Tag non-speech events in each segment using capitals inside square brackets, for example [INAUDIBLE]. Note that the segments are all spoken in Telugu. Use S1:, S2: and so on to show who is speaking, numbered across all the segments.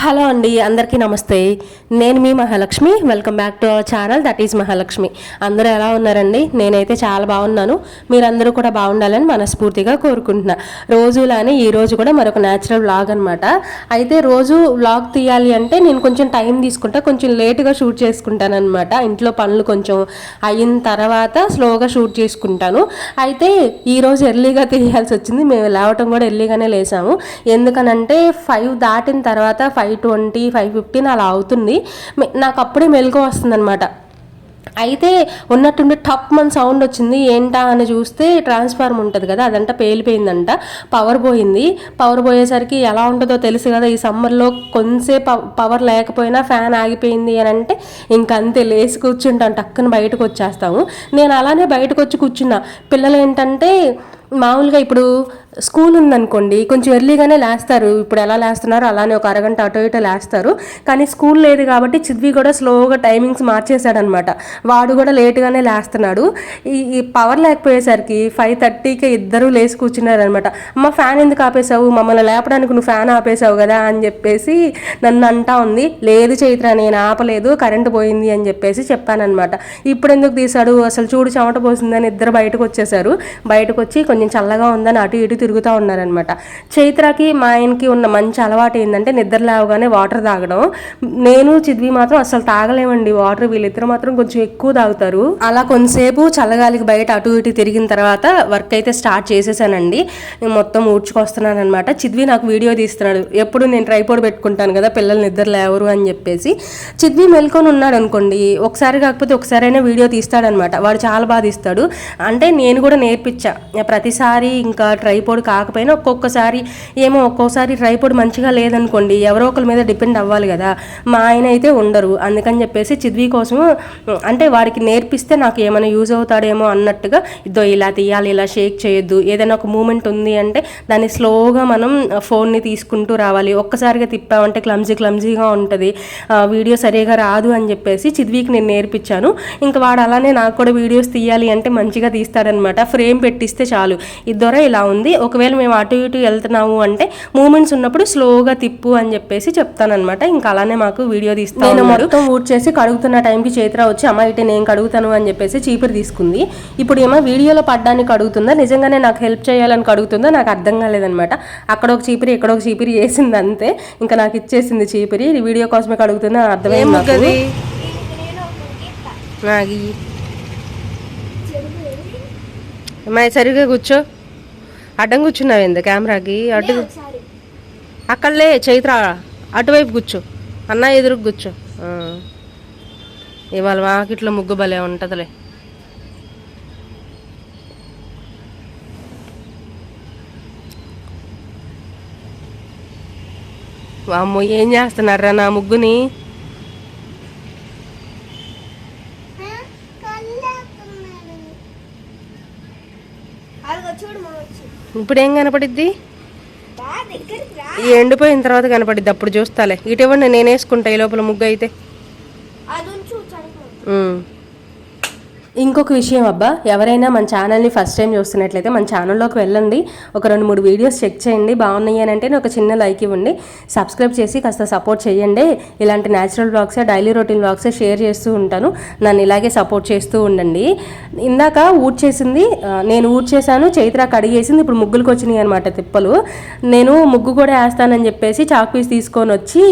S1: హలో అండి అందరికీ నమస్తే. నేను మీ Mahalakshmi. Welcome back to our channel that is Mahalakshmi. అందరూ ఎలా ఉన్నారండి? నేనైతే చాలా బాగున్నాను. మీరందరూ కూడా బాగుండాలని మనస్ఫూర్తిగా కోరుకుంటున్నా. రోజులానే ఈ రోజు కూడా మరొక న్యాచురల్ వ్లాగ్ అనమాట అయితే రోజు వ్లాగ్ తీయాలి అంటే నేను కొంచెం టైం తీసుకుంటా కొంచెం లేటుగా షూట్ చేసుకుంటాను అనమాట ఇంట్లో పనులు కొంచెం అయిన తర్వాత స్లోగా షూట్ చేసుకుంటాను. అయితే ఈరోజు ఎర్లీగా తీయాల్సి వచ్చింది. మేము లేవటం కూడా ఎర్లీగానే లేసాము. ఎందుకనంటే ఫైవ్ దాటిన తర్వాత ఫైవ్ ట్వంటీ ఫైవ్ ఫిఫ్టీన్ అలా అవుతుంది. నాకు అప్పుడే మెలకు వస్తుందన్నమాట. అయితే ఉన్నట్టుండి టప్ మన సౌండ్ వచ్చింది. ఏంటా అని చూస్తే ట్రాన్స్ఫార్మ్ ఉంటుంది కదా అదంతా పేలిపోయిందంట. పవర్ పోయింది. పవర్ పోయేసరికి ఎలా ఉంటుందో తెలుసు కదా ఈ సమ్మర్లో కొంతసేపు పవర్ లేకపోయినా ఫ్యాన్ ఆగిపోయింది అని అంటే ఇంకంతే లేచి కూర్చుంటాను టక్కున బయటకు వచ్చేస్తాము. నేను అలానే బయటకు వచ్చి కూర్చున్నా. పిల్లలు ఏంటంటే మామూలుగా ఇప్పుడు స్కూల్ ఉందనుకోండి కొంచెం ఎర్లీగానే లేస్తారు. ఇప్పుడు ఎలా లేస్తున్నారో అలానే ఒక అరగంట అటో ఇటో లేస్తారు. కానీ స్కూల్ లేదు కాబట్టి చిద్వి కూడా స్లోగా టైమింగ్స్ మార్చేశాడనమాట. వాడు కూడా లేటుగానే లేస్తున్నాడు. ఈ ఈ పవర్ లేకపోయేసరికి ఫైవ్ థర్టీకి ఇద్దరు లేచి కూర్చున్నారనమాట. అమ్మ ఫ్యాన్ ఎందుకు ఆపేసావు మమ్మల్ని లేపడానికి నువ్వు ఫ్యాన్ ఆపేశావు కదా అని చెప్పేసి నన్ను అంటా ఉంది. లేదు చైత్ర నేను ఆపలేదు. కరెంటు పోయింది అని చెప్పేసి చెప్పానన్నమాట ఇప్పుడు ఎందుకు తీశాడు? అసలు చూడు చెమట పోసిందని ఇద్దరు బయటకు వచ్చేసారు బయటకు వచ్చి కొంచెం చల్లగా ఉందని అటు ఇటు తిరుగుతూ ఉన్నారనమాట చైత్రకి మా ఆయనకి ఉన్న మంచి అలవాటు ఏంటంటే నిద్ర లేవగానే వాటర్ తాగడం. నేను చిద్వి మాత్రం అసలు తాగలేమండి. వాటర్ వీళ్ళిద్దరు మాత్రం కొంచెం ఎక్కువ తాగుతారు. అలా కొంతసేపు చల్లగాలికి బయట అటు ఇటు తిరిగిన తర్వాత వర్క్ అయితే స్టార్ట్ చేసేసానండి. నేను మొత్తం ఊడ్చుకొస్తున్నాను అనమాట చిద్వి నాకు వీడియో తీస్తున్నాడు. ఎప్పుడు నేను ట్రైపోర్డ్ పెట్టుకుంటాను కదా పిల్లలు నిద్ర లేవరు అని చెప్పేసి. చిద్వి మెల్కొని ఉన్నాడు అనుకోండి ఒకసారి కాకపోతే ఒకసారైనా వీడియో తీస్తాడనమాట వాడు చాలా బాగా తీస్తాడు. అంటే నేను కూడా నేర్పించా. ప్రతిసారి ఇంకా ట్రైపోడ్ కాకపోయినా ఒక్కొక్కసారి ఏమో ఒక్కోసారి ట్రైపోడ్ మంచిగా లేదనుకోండి ఎవరో ఒకరి మీద డిపెండ్ అవ్వాలి కదా. మా ఆయన అయితే ఉండరు. అందుకని చెప్పేసి చిద్వి కోసం అంటే వాడికి నేర్పిస్తే నాకు ఏమైనా యూజ్ అవుతాడేమో అన్నట్టుగా ఇదో ఇలా తీయాలి ఇలా షేక్ చేయొద్దు ఏదైనా ఒక మూమెంట్ ఉంది అంటే దాన్ని స్లోగా మనం ఫోన్ని తీసుకుంటూ రావాలి. ఒక్కసారిగా తిప్పామంటే క్లమ్జీ క్లమ్జీగా ఉంటుంది. ఆ, వీడియో సరిగా రాదు అని చెప్పేసి చిద్వికి నేను నేర్పించాను. ఇంకా వాడు అలానే నాకు కూడా వీడియోస్ తీయాలి అంటే మంచిగా తీస్తాడనమాట. ఫ్రేమ్ పెట్టిస్తే చాలు. ఇద్దరే ఇలా ఉంది. ఒకవేళ మేము అటు ఇటు వెళ్తున్నాము అంటే మూమెంట్స్ ఉన్నప్పుడు స్లోగా తిప్పు అని చెప్పేసి చెప్తానమాట ఇంకా అలానే మాకు వీడియో తీస్తాను నేను మొత్తం ఊడ్ చేసి కడుగుతున్న టైంకి చేతిరా వచ్చి అమ్మ ఇటు నేను కడుగుతాను అని చెప్పేసి చీపురు తీసుకుంది. ఇప్పుడు ఏమో వీడియోలో పడ్డానికి కడుగుతుందా? నిజంగానే నాకు హెల్ప్ చేయాలని కడుగుతుందా? నాకు అర్థం కాలేదనమాట అక్కడ ఒక చీపిరి ఇక్కడ ఒక చీపిరి వేసింది అంతే. ఇంకా నాకు ఇచ్చేసింది చీపిరి. వీడియో కోసమే కడుగుతుందా? అర్థమైంది నాకు. అమ్మాయి సరిగ్గా కూర్చో. అడ్డం కూర్చున్నావు ఎంత కెమెరాకి అటు అక్కడలే చైత్ర అటువైపు కూర్చో. అన్న ఎదురుకు కూర్చో. ఇవాళ వాకిట్లో ముగ్గు భలే ఉంటుందిలే. వామ్మో ఏం చేస్తున్నారా నా ముగ్గుని
S2: అదిగో చూడు మా వచ్చి
S1: ఇప్పుడు ఏం కనపడిద్ది ఎండిపోయిన తర్వాత కనపడిద్ది అప్పుడు చూస్తాలే. ఇటు ఇవ్వండి నేను వేసుకుంటా ఈ లోపల ముగ్గు అయితే
S2: అది ఉంచు చదువు
S1: ఉమ్. ఇంకొక విషయం అబ్బా ఎవరైనా మన ఛానల్ని ఫస్ట్ టైం చూస్తున్నట్లయితే మన ఛానల్లోకి వెళ్ళండి. ఒక రెండు మూడు వీడియోస్ చెక్ చేయండి. బాగున్నాయి అని అంటే ఒక చిన్న లైక్ ఇవ్వండి. సబ్స్క్రైబ్ చేసి కాస్త సపోర్ట్ చేయండి. ఇలాంటి న్యాచురల్ బ్లాగ్సే డైలీ రొటీన్ బ్లాగ్సే షేర్ చేస్తూ ఉంటాను. నన్ను ఇలాగే సపోర్ట్ చేస్తూ ఉండండి. ఇందాక ఊడ్ చేసింది నేను ఊడ్ చేశాను చైత్ర కడిగేసింది ఇప్పుడు ముగ్గులకు వచ్చినాయి అనమాట తిప్పలు. నేను ముగ్గు కూడా వేస్తానని చెప్పేసి చాక్ పీస్ తీసుకొని వచ్చి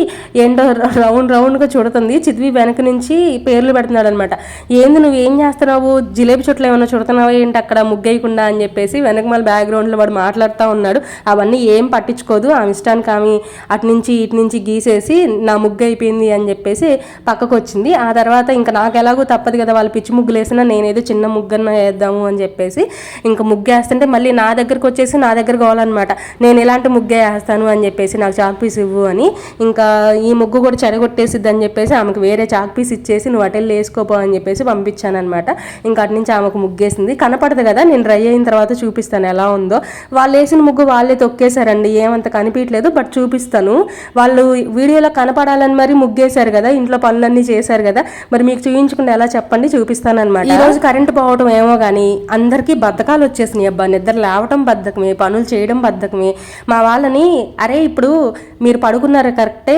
S1: ఏంటో రౌండ్ రౌండ్గా చూడుతుంది. చిద్వి వెనక నుంచి పేర్లు పెడుతున్నాడు అనమాట ఏంది నువ్వు ఏం చేస్తున్నావు జిలేబీ చుట్టలు ఏమైనా చుడుతున్నావా ఏంటి అక్కడ ముగ్గేయకుండా అని చెప్పేసి వెనక మళ్ళీ బ్యాక్గ్రౌండ్లో వాడు మాట్లాడుతూ ఉన్నాడు. అవన్నీ ఏం పట్టించుకోదు. ఆమె ఇష్టానికి ఆమె అటు నుంచి ఇటు నుంచి గీసేసి నా ముగ్గు అయిపోయింది అని చెప్పేసి పక్కకు వచ్చింది ఆ తర్వాత ఇంకా నాకు ఎలాగో తప్పదు కదా వాళ్ళు పిచ్చి ముగ్గులు వేసినా నేనేదో చిన్న ముగ్గన్న వేద్దాము అని చెప్పేసి ఇంకా ముగ్గు వేస్తుంటే మళ్ళీ నా దగ్గరకు వచ్చేసి నా దగ్గర కావాలన్నమాట నేను ఇలాంటి ముగ్గే వేస్తాను అని చెప్పేసి నాకు చాక్ పీస్ ఇవ్వు అని ఇంకా ఈ ముగ్గు కూడా చెడగొట్టేసిద్ది అని చెప్పేసి ఆమెకు వేరే చాక్ పీస్ ఇచ్చేసి నువ్వు అటెల్ వేసుకోపో అని చెప్పేసి పంపించాను అనమాట ఇంకా అటు నుంచి ఆమెకు ముగ్గేసింది. కనపడదు కదా నేను డ్రై అయిన తర్వాత చూపిస్తాను ఎలా ఉందో. వాళ్ళు వేసిన ముగ్గు వాళ్ళే తొక్కేశారండి ఏమంత కనిపించలేదు బట్ చూపిస్తాను. వాళ్ళు వీడియోలో కనపడాలని మరి ముగ్గేశారు కదా ఇంట్లో పనులన్నీ చేశారు కదా మరి మీకు చూపించకుండా ఎలా చెప్పండి చూపిస్తాను అనమాట ఈ రోజు కరెంట్ పోవడం ఏమో కానీ అందరికీ బద్ధకాలు వచ్చేసినాయి అబ్బా. నిద్ర లేవటం బద్ధకమే పనులు చేయడం బద్ధకమే. మా వాళ్ళని అరే ఇప్పుడు మీరు పడుకున్నారు కరెక్టే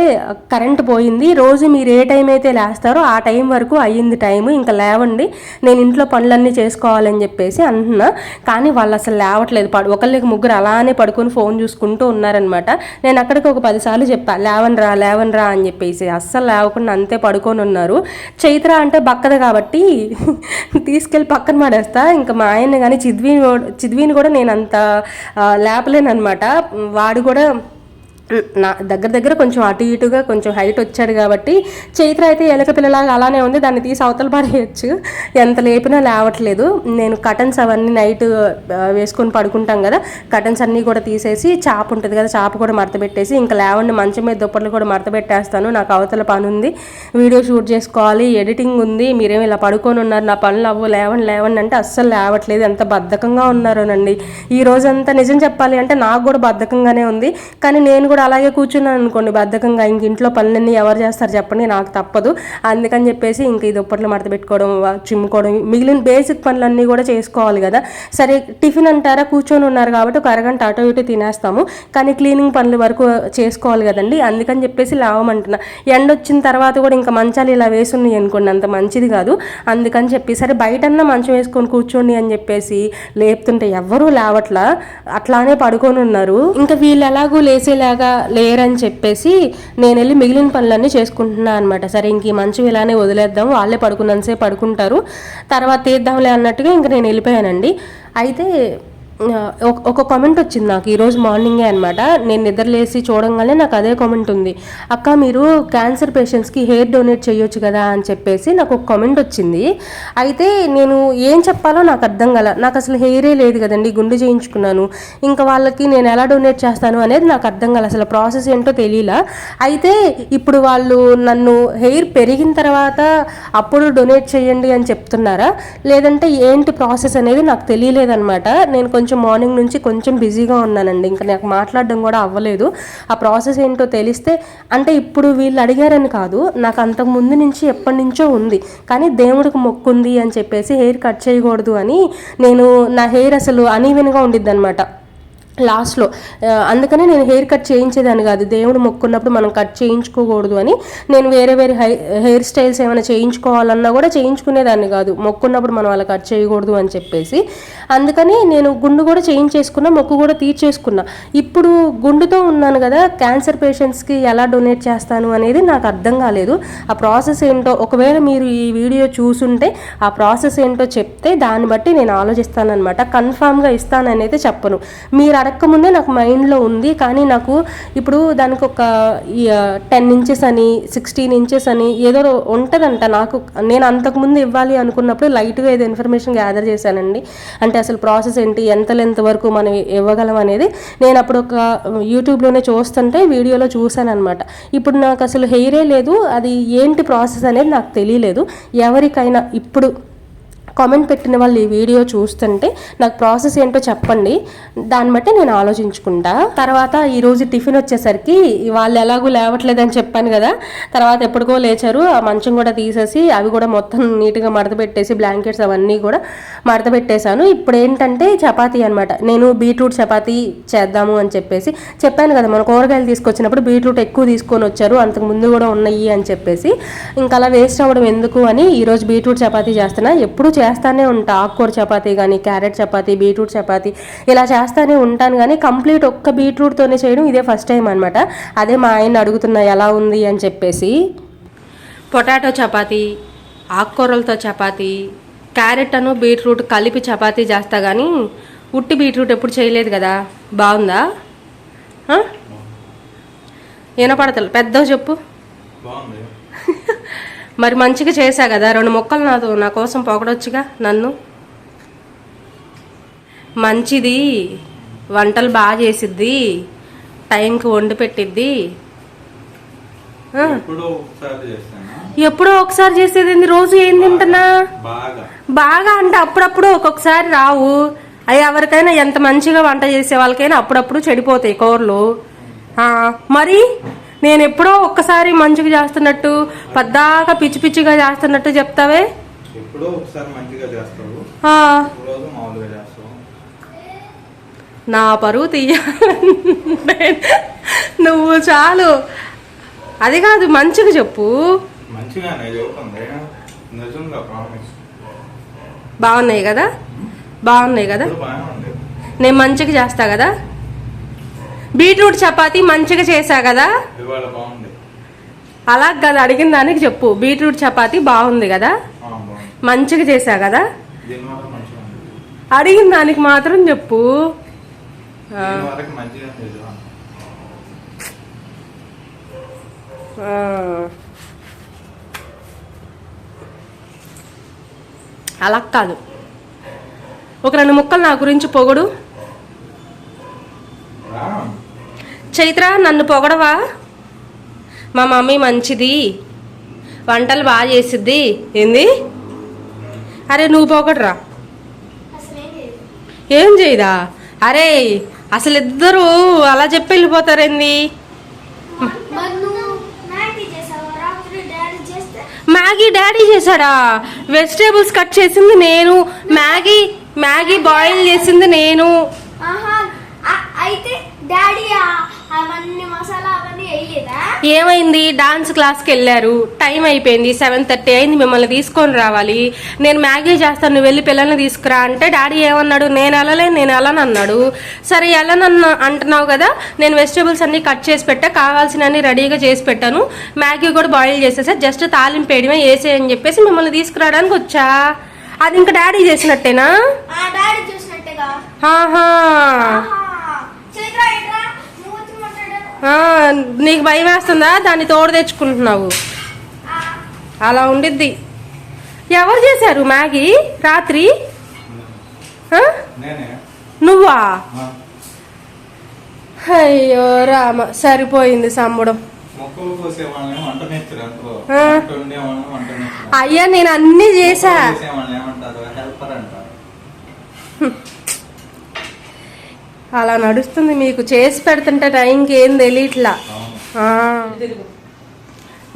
S1: కరెంట్ పోయింది రోజు మీరు ఏ టైం అయితే లేస్తారో ఆ టైం వరకు అయ్యింది టైం ఇంకా లేవండి. నేను ఇంట్లో పనులన్నీ చేసుకోవాలని చెప్పేసి అంటున్నా. కానీ వాళ్ళు అసలు లేవట్లేదు. పడు ఒకళ్ళకి ముగ్గురు అలానే పడుకొని ఫోన్ చూసుకుంటూ ఉన్నారనమాట. నేను అక్కడికి ఒక పదిసార్లు చెప్పా లేవనరా లేవనరా అని చెప్పేసి. అస్సలు లేవకుండా అంతే పడుకొని ఉన్నారు. చైత్ర అంటే బక్కదు కాబట్టి [LAUGHS] తీసుకెళ్ళి పక్కన పడేస్తా. ఇంకా మా ఆయన కానీ చిద్వీని కూడా- చిద్వీని కూడా నేను అంత లేపలేనమాట వాడు కూడా నా దగ్గర దగ్గర కొంచెం అటు ఇటుగా కొంచెం హైట్ వచ్చాడు కాబట్టి చైత్ర అయితే ఎలక పిల్లలాగా అలానే ఉంది. దాన్ని తీసి అవతల పడేయచ్చు ఎంత లేపినా లేవట్లేదు. నేను కటన్స్ అవన్నీ నైట్ వేసుకొని పడుకుంటాం కదా కటన్స్ అన్నీ కూడా తీసేసి చాప ఉంటుంది కదా చాప కూడా మడతపెట్టేసి ఇంకా లేవండి మంచం మీద దుప్పట్లు కూడా మడతపెట్టేస్తాను నాకు అవతల పని ఉంది. వీడియో షూట్ చేసుకోవాలి ఎడిటింగ్ ఉంది. మీరేమి ఇలా పడుకొని ఉన్నారు నా పనులు అవ్వు లేవండి లేవండి అంటే అస్సలు లేవట్లేదు. ఎంత బద్ధకంగా ఉన్నారోనండి. ఈ రోజంతా నిజం చెప్పాలి అంటే నాకు కూడా బద్ధకంగానే ఉంది. కానీ నేను కూడా అలాగే కూర్చున్నాను అనుకోండి బద్ధకంగా. ఇంక ఇంట్లో పనులన్నీ ఎవరు చేస్తారు చెప్పండి నాకు తప్పదు. అందుకని చెప్పేసి ఇంక ఈ దుప్పట్లు మడత పెట్టుకోవడం చిమ్ముకోవడం మిగిలిన బేసిక్ పనులన్నీ కూడా చేసుకోవాలి కదా. సరే టిఫిన్ అంటారా? కూర్చొని ఉన్నారు కాబట్టి ఒక అరగంట అటు ఇటు తినేస్తాము. కానీ క్లీనింగ్ పనుల వరకు చేసుకోవాలి కదండి. అందుకని చెప్పేసి లావమంటున్నా. ఎండ వచ్చిన తర్వాత కూడా ఇంకా మంచాలు ఇలా వేసున్నాయి అనుకోండి అంత మంచిది కాదు. అందుకని చెప్పి సరే బయటన్నా మంచం వేసుకొని కూర్చోండి అని చెప్పేసి లేపుతుంటే ఎవ్వరూ లేవట్లా? అట్లానే పడుకొని ఉన్నారు. ఇంకా వీళ్ళు ఎలాగూ లేసేలాగా లేరని చెప్పేసి నేను వెళ్ళి మిగిలిన పనులన్నీ చేసుకుంటున్నాను అనమాట సరే ఇంక ఈ మంచం ఇలానే వదిలేద్దాం. వాళ్ళే పడుకున్నంతసేపు పడుకుంటారు. తర్వాత తీద్దాంలే అన్నట్టుగా ఇంక నేను వెళ్ళిపోయానండి. అయితే ఒక- ఒక కామెంట్ వచ్చింది నాకు ఈరోజు మార్నింగే అనమాట నేను నిద్రలేసి చూడంగానే నాకు అదే కామెంట్ ఉంది. అక్క మీరు క్యాన్సర్ పేషెంట్స్కి హెయిర్ డొనేట్ చేయొచ్చు కదా? అని చెప్పేసి నాకు ఒక కామెంట్ వచ్చింది. అయితే నేను ఏం చెప్పాలో నాకు అర్థం కల నాకు అసలు హెయిరే లేదు కదండి గుండు చేయించుకున్నాను. ఇంకా వాళ్ళకి నేను ఎలా డొనేట్ చేస్తాను అనేది నాకు అర్థం కల అసలు ప్రాసెస్ ఏంటో తెలియలా. అయితే ఇప్పుడు వాళ్ళు నన్ను హెయిర్ పెరిగిన తర్వాత అప్పుడు డొనేట్ చేయండి అని చెప్తున్నారా? లేదంటే ఏంటి ప్రాసెస్ అనేది నాకు తెలియలేదన్నమాట. నేను కొంచెం కొంచెం మార్నింగ్ నుంచి కొంచెం బిజీగా ఉన్నానండి. ఇంకా నాకు మాట్లాడడం కూడా అవ్వలేదు. ఆ ప్రాసెస్ ఏంటో తెలిస్తే అంటే ఇప్పుడు వీళ్ళు అడిగారని కాదు నాకు అంతకు ముందు నుంచి ఎప్పటి నుంచో ఉంది. కానీ దేవుడికి మొక్కుంది అని చెప్పేసి హెయిర్ కట్ చేయకూడదు అని నేను నా హెయిర్ అసలు అనీవెన్గా ఉండిద్ది అనమాట లాస్ట్లో. అందుకనే నేను హెయిర్ కట్ చేయించేదాన్ని కాదు. దేవుడు మొక్కున్నప్పుడు మనం కట్ చేయించుకోకూడదు అని నేను వేరే వేరే హై హెయిర్ స్టైల్స్ ఏమైనా చేయించుకోవాలన్నా కూడా చేయించుకునేదాన్ని కాదు. మొక్కున్నప్పుడు మనం అలా కట్ చేయకూడదు అని చెప్పేసి. అందుకని నేను గుండు కూడా చేయించేసుకున్నా మొక్కు కూడా తీర్చేసుకున్నా. ఇప్పుడు గుండుతో ఉన్నాను కదా క్యాన్సర్ పేషెంట్స్కి ఎలా డొనేట్ చేస్తాను అనేది నాకు అర్థం కాలేదు. ఆ ప్రాసెస్ ఏంటో ఒకవేళ మీరు ఈ వీడియో చూసుంటే ఆ ప్రాసెస్ ఏంటో చెప్తే దాన్ని బట్టి నేను ఆలోచిస్తానమాట కన్ఫామ్గా ఇస్తానని అయితే చెప్పను. మీరు అడగకముందే నాకు మైండ్లో ఉంది. కానీ నాకు ఇప్పుడు దానికి ఒక టెన్ ఇంచెస్ అని సిక్స్టీన్ ఇంచెస్ అని ఏదో ఉంటుందంట నాకు. నేను అంతకుముందు ఇవ్వాలి అనుకున్నప్పుడు లైట్గా ఏదో ఇన్ఫర్మేషన్ గ్యాదర్ చేశానండి. అంటే అసలు ప్రాసెస్ ఏంటి ఎంత లెంత్ వరకు మనం ఇవ్వగలం అనేది. నేను అప్పుడు ఒక యూట్యూబ్లోనే చూస్తుంటే వీడియోలో చూశాను అనమాట ఇప్పుడు నాకు అసలు హెయిరే లేదు. అది ఏంటి ప్రాసెస్ అనేది నాకు తెలియలేదు. ఎవరికైనా ఇప్పుడు కామెంట్ పెట్టిన వాళ్ళు ఈ వీడియో చూస్తుంటే నాకు ప్రాసెస్ ఏంటో చెప్పండి. దాన్ని బట్టి నేను ఆలోచించుకుంటా. తర్వాత ఈరోజు టిఫిన్ వచ్చేసరికి వాళ్ళు ఎలాగూ లేవట్లేదని చెప్పాను కదా. తర్వాత ఎప్పటికో లేచారు. ఆ మంచం కూడా తీసేసి అవి కూడా మొత్తం నీట్గా మడత పెట్టేసి బ్లాంకెట్స్ అవన్నీ కూడా మడత పెట్టేశాను. ఇప్పుడు ఏంటంటే చపాతీ అనమాట నేను బీట్రూట్ చపాతీ చేద్దాము అని చెప్పేసి చెప్పాను కదా. మన కూరగాయలు తీసుకొచ్చినప్పుడు బీట్రూట్ ఎక్కువ తీసుకొని వచ్చారు. అంతకు ముందు కూడా ఉన్నాయి అని చెప్పేసి. ఇంకా అలా వేస్ట్ అవ్వడం ఎందుకు అని ఈరోజు బీట్రూట్ చపాతీ చేస్తున్నా. ఎప్పుడు చేస్తానే ఉంటా. ఆకుకూర చపాతీ కానీ క్యారెట్ చపాతీ బీట్రూట్ చపాతీ ఇలా చేస్తానే ఉంటాను కానీ కంప్లీట్ ఒక్క బీట్రూట్తోనే చేయడం ఇదే ఫస్ట్ టైం అనమాట అదే మా ఆయన అడుగుతున్నా ఎలా ఉంది అని చెప్పేసి. పొటాటో చపాతీ ఆకుకూరలతో చపాతీ క్యారెట్ అను బీట్రూట్ కలిపి చపాతీ చేస్తా కానీ ఉట్టి బీట్రూట్ ఎప్పుడు చేయలేదు కదా. బాగుందా? వినపడతలే. పెద్దగా చెప్పు. [LAUGHS] మరి మంచిగా చేశా కదా రెండు మొక్కలు నాతో నా కోసం పొగడొచ్చుగా నన్ను? మంచిది వంటలు బాగా చేసిద్ది టైంకి వండి పెట్టిద్ది.
S3: ఎప్పుడో ఒకసారి
S1: చేసేది? రోజు ఏం తింటున్నా?
S3: బాగా.
S1: అంటే అప్పుడప్పుడు ఒక్కొక్కసారి రావు. అవి ఎవరికైనా ఎంత మంచిగా వంట చేసే వాళ్ళకైనా అప్పుడప్పుడు చెడిపోతాయి కూరలు. మరి? నేను ఎప్పుడో ఒక్కసారి మంచిగా చేస్తున్నట్టు పద్దాక పిచ్చి పిచ్చిగా చేస్తున్నట్టు చెప్తావే?
S3: ఎప్పుడో ఒకసారి మంచిగా చేస్తావు
S1: ఆ,
S3: రోజు మామూలుగా చేస్తావు
S1: నా పరువు తీయ నువ్వు చాలు. అది కాదు మంచిగా చెప్పు బాగున్నాయి కదా? బాగున్నాయి కదా? నేను మంచిగా చేస్తా కదా? బీట్రూట్ చపాతీ మంచిగా చేసా కదా? అలా కదా అడిగిన దానికి చెప్పు. బీట్రూట్ చపాతీ బాగుంది కదా? మంచిగా చేసా కదా? అడిగిన దానికి మాత్రం చెప్పు. అలా కాదు. ఒక రెండు ముక్కలు నా గురించి పొగడు. చైత్ర నన్ను పొగడవా? మా మమ్మీ మంచిది. వంటలు బాగా చేసిద్ది. ఏంది? అరే నువ్వు పొగడరా.
S2: ఏం
S1: చేయదా? అరే అసలు ఇద్దరు అలా చెప్పి వెళ్ళిపోతారేంది
S2: మ్యాగీ డాడీ
S1: చేశాడా? వెజిటేబుల్స్ కట్ చేసింది నేను. మ్యాగీ మ్యాగీ బాయిల్ చేసింది నేను.
S2: అయితే డాడీ
S1: ఏమైంది? డాన్స్ క్లాస్కి వెళ్ళారు. టైం అయిపోయింది. సెవెన్ థర్టీ అయింది. మిమ్మల్ని తీసుకొని రావాలి. నేను మ్యాగీ చేస్తాను. నువ్వు వెళ్ళి పిల్లల్ని తీసుకురా అంటే డాడీ ఏమన్నాడు? నేను వెళ్ళలేను. నేను వెళ్ళను అన్నాడు. సరే వెళ్ళనన్న అంటున్నావు కదా? నేను వెజిటేబుల్స్ అన్ని కట్ చేసి పెట్టా. కావాల్సినన్ని రెడీగా చేసి పెట్టాను. మ్యాగీ కూడా బాయిల్ చేసేసా. జస్ట్ తాలింపు వేయడమే వేసే అని చెప్పేసి మిమ్మల్ని తీసుకురావడానికి వచ్చా. అది ఇంకా డాడీ చేసినట్టేనా? ఆహా
S2: ఆహా చైత్ర ఏంట్రా నువ్వు వచ్చి మాట్లాడావు
S1: ఆ, నీకు భయం వేస్తుందా? దాన్ని తోడు తెచ్చుకుంటున్నావు. అలా ఉండిద్ది. ఎవరు చేశారు మ్యాగీ? రాత్రి?
S3: నేనే.
S1: నువ్వా? అయ్యో రామ సరిపోయింది సమ్ముడం.
S3: మొక్కలు కోసే వాళ్ళని వంట
S1: అలా నడుస్తుంది మీకు. చేసి పెడుతుంటే టైంకి ఏం తెలియట్లా.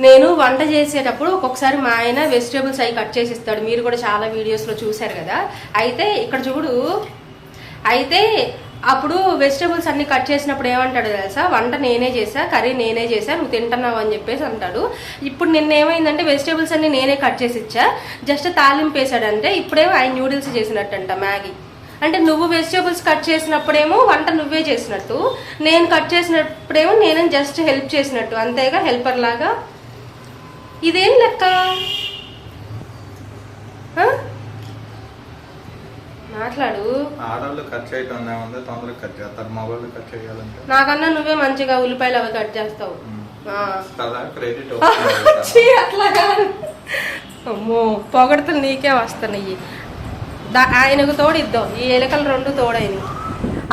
S1: నేను వంట చేసేటప్పుడు ఒక్కొక్కసారి మా ఆయన వెజిటేబుల్స్ అవి కట్ చేసి ఇస్తాడు మీరు కూడా చాలా వీడియోస్లో చూశారు కదా. అయితే ఇక్కడ చూడు. అయితే అప్పుడు వెజిటేబుల్స్ అన్ని కట్ చేసినప్పుడు ఏమంటాడు తెలుసా? వంట నేనే చేసా కర్రీ నేనే చేసా నువ్వు తింటున్నావు అని చెప్పేసి అంటాడు. ఇప్పుడు నిన్న ఏమైందంటే వెజిటేబుల్స్ అన్ని నేనే కట్ చేసి ఇచ్చా. జస్ట్ తాలింపు వేసాడంటే ఇప్పుడేమో ఆయన న్యూడిల్స్ చేసినట్టంట మ్యాగీ. అంటే నువ్వు వెజిటేబుల్స్ కట్ చేసినప్పుడేమో వంట నువ్వే చేసినట్టు నేను కట్ చేసినప్పుడేమో నేనే జస్ట్ హెల్ప్ చేసినట్టు అంతేగా హెల్పర్ లాగా? ఇదేం లెక్క? మాట్లాడు.
S3: ఆడవాళ్ళు కట్ చేయటం ఏముంది? తొందరగా కట్ చేస్తారు మగవాళ్ళు కట్ చేయాలంటే?
S1: నాకన్నా నువ్వే మంచిగా ఉల్లిపాయలు అవి కట్ చేస్తావు.
S3: కదా క్రెడిట్ [LAUGHS]
S1: అట్లా కాదు. అమ్మో పొగడతలు నీకే వస్తున్నాయి. ఆయనకు ఆయనకు తోడిద్దాం. ఈ ఎలుకలు రెండు తోడైనవి.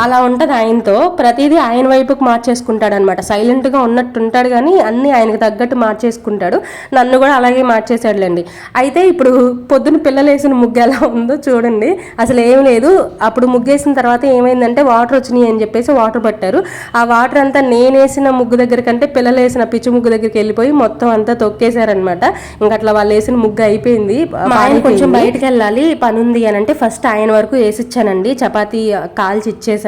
S1: అలా ఉంటుంది ఆయనతో. ప్రతిదీ ఆయన వైపుకి మార్చేసుకుంటాడు అనమాట సైలెంట్గా ఉన్నట్టు ఉంటాడు కానీ అన్నీ ఆయనకు తగ్గట్టు మార్చేసుకుంటాడు. నన్ను కూడా అలాగే మార్చేసాడులేండి అయితే ఇప్పుడు పొద్దున పిల్లలు వేసిన ముగ్గు ఎలా ఉందో చూడండి. అసలు ఏం లేదు. అప్పుడు ముగ్గేసిన తర్వాత ఏమైందంటే వాటర్ వచ్చినాయి అని చెప్పేసి వాటర్ పట్టారు. ఆ వాటర్ అంతా నేను వేసిన ముగ్గు దగ్గర కంటే పిల్లలు వేసిన పిచ్చి ముగ్గు దగ్గరికి వెళ్ళిపోయి మొత్తం అంతా తొక్కేశారనమాట. ఇంకా అట్లా వాళ్ళు వేసిన ముగ్గు అయిపోయింది. ఆయన కొంచెం బయటకు వెళ్ళాలి పని ఉంది అని అంటే ఫస్ట్ ఆయన వరకు వేసిచ్చానండి. చపాతీ కాల్చి ఇచ్చేసాను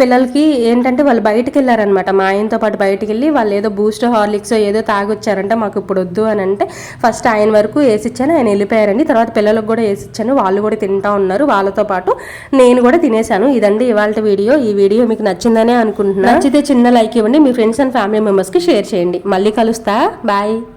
S1: పిల్లలకి ఏంటంటే వాళ్ళు బయటకు వెళ్ళారనమాట మా ఆయనతో పాటు బయటకు వెళ్ళి వాళ్ళు ఏదో బూస్ట్ హార్లిక్స్ ఏదో తాగొచ్చారంటే మాకు ఇప్పుడు వద్దు అని అంటే ఫస్ట్ ఆయన వరకు వేసిచ్చాను. ఆయన వెళ్ళిపోయారండి. తర్వాత పిల్లలకు కూడా వేసిచ్చాను. వాళ్ళు కూడా తింటా ఉన్నారు. వాళ్ళతో పాటు నేను కూడా తినేసాను ఇదండి ఇవాళ వీడియో. ఈ వీడియో మీకు నచ్చిందనే అనుకుంటున్నాను నచ్చితే చిన్న లైక్ ఇవ్వండి. మీ ఫ్రెండ్స్ అండ్ ఫ్యామిలీ మెంబర్స్కి షేర్ చేయండి. మళ్ళీ కలుస్తా. బాయ్.